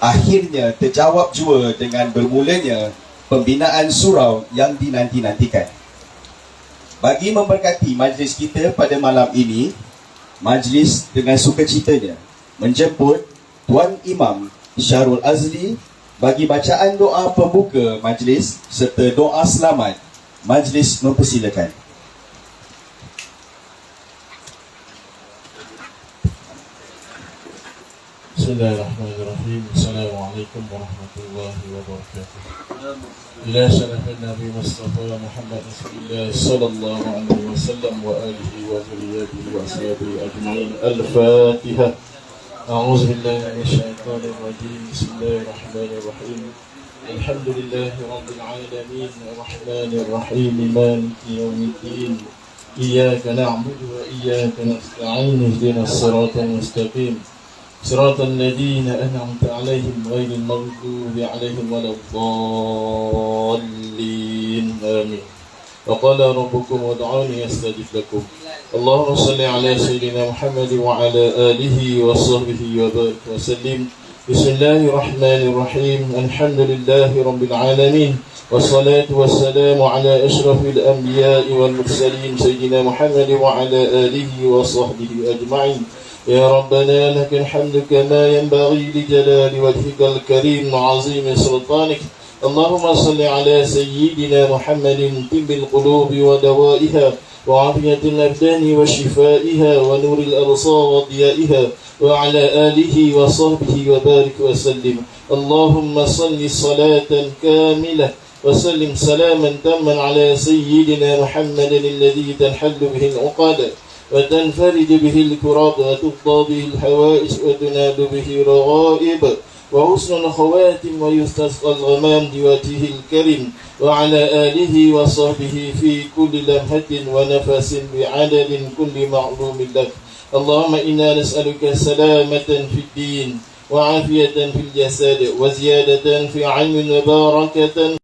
akhirnya terjawab jua dengan bermulanya pembinaan surau yang dinanti-nantikan. Bagi memberkati majlis kita pada malam ini, majlis dengan sukacitanya menjemput Tuan Imam Syarul Azli bagi bacaan doa pembuka majlis serta doa selamat. Majlis mempersilakan. بسم الله الرحمن الرحيم السلام عليكم ورحمة الله وبركاته إلى شرف النبي مصطفى محمد رسول الله صلى الله عليه وسلم وآله وذريته وأصحابه أجمعين الفاتحة أعوذ بالله من الشيطان الرجيم بسم الله الرحمن الرحيم الحمد لله رب العالمين الرحمن الرحيم مالك يوم الدين إياك نعبد وإياك نستعين اهدنا الصراط المستقيم صراط الذين أنعمت عليهم غير المغضوب عليهم ولا الضالين. آمين. وقال ربكم ادعوني أستجب لكم. اللهم صل على سيدنا محمد وعلى آله وصحبه وبارك وسلم. بسم الله الرحمن الرحيم. الحمد لله رب العالمين. والصلاة والسلام على أشرف الأنبياء والمرسلين سيدنا محمد وعلى آله وصحبه أجمعين. يا ربنا لك الحمد كما ينبغي لجلال وجهك الكريم وعظيم سلطانك. اللهم صل على سيدنا محمد طب القلوب ودوائها وعافية الأبدان وشفائها ونور الأبصار وضيائها وعلى آله وصحبه وبارك وسلم. اللهم صل صلاة كاملة وسلم سلاما تاما على سيدنا محمد الذي تنحل به العقد وتنفرد به الكراب وتقضى به الحوائج وتنال به رغائب وحسن الخواتم ويستسقى الغمام بوجهه الكريم وعلى آله وصحبه في كل لمحة ونفس بعدد كل معلوم لك. اللهم إنا نسألك سلامة في الدين وعافية في الجسد وزيادة في علم وبركة